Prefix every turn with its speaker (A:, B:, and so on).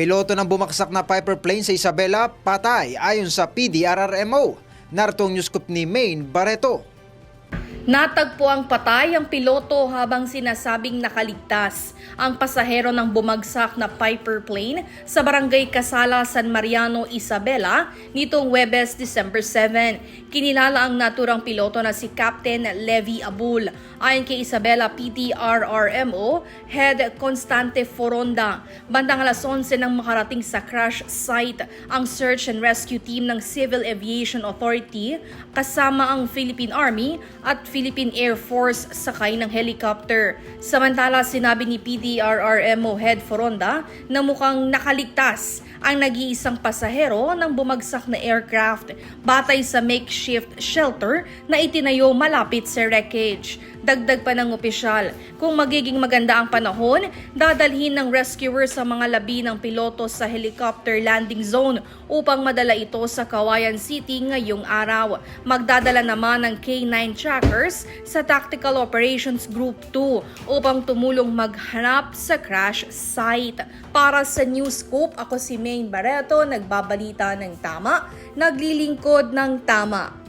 A: Piloto ng bumaksak na Piper plane sa Isabela, patay ayon sa PDRRMO. Nartong news scoop ni Maine Barreto.
B: Natagpo ang patay ang piloto habang sinasabing nakaligtas ang pasahero ng bumagsak na Piper plane sa barangay Casala, San Mariano, Isabela nitong Webes, December 7. Kinilala ang naturang piloto na si Captain Levi Abul. Ayon kay Isabela PTRRMO, Head Constante Foronda. Bandang alas 11 nang makarating sa crash site ang search and rescue team ng Civil Aviation Authority kasama ang Philippine Army at Philippine Air Force sakay ng helicopter. Samantala, sinabi ni PDRRMO Head Foronda na mukhang nakaligtas ang nag-iisang pasahero ng bumagsak na aircraft batay sa makeshift shelter na itinayo malapit sa wreckage. Dagdag pa ng opisyal, kung magiging maganda ang panahon, dadalhin ng rescuer sa mga labi ng piloto sa helicopter landing zone upang madala ito sa Kawayan City ngayong araw. Magdadala naman ng K-9 trackers sa Tactical Operations Group 2 upang tumulong maghanap sa crash site. Para sa News Scoop, ako si Maine Barreto, nagbabalita ng tama, naglilingkod ng tama.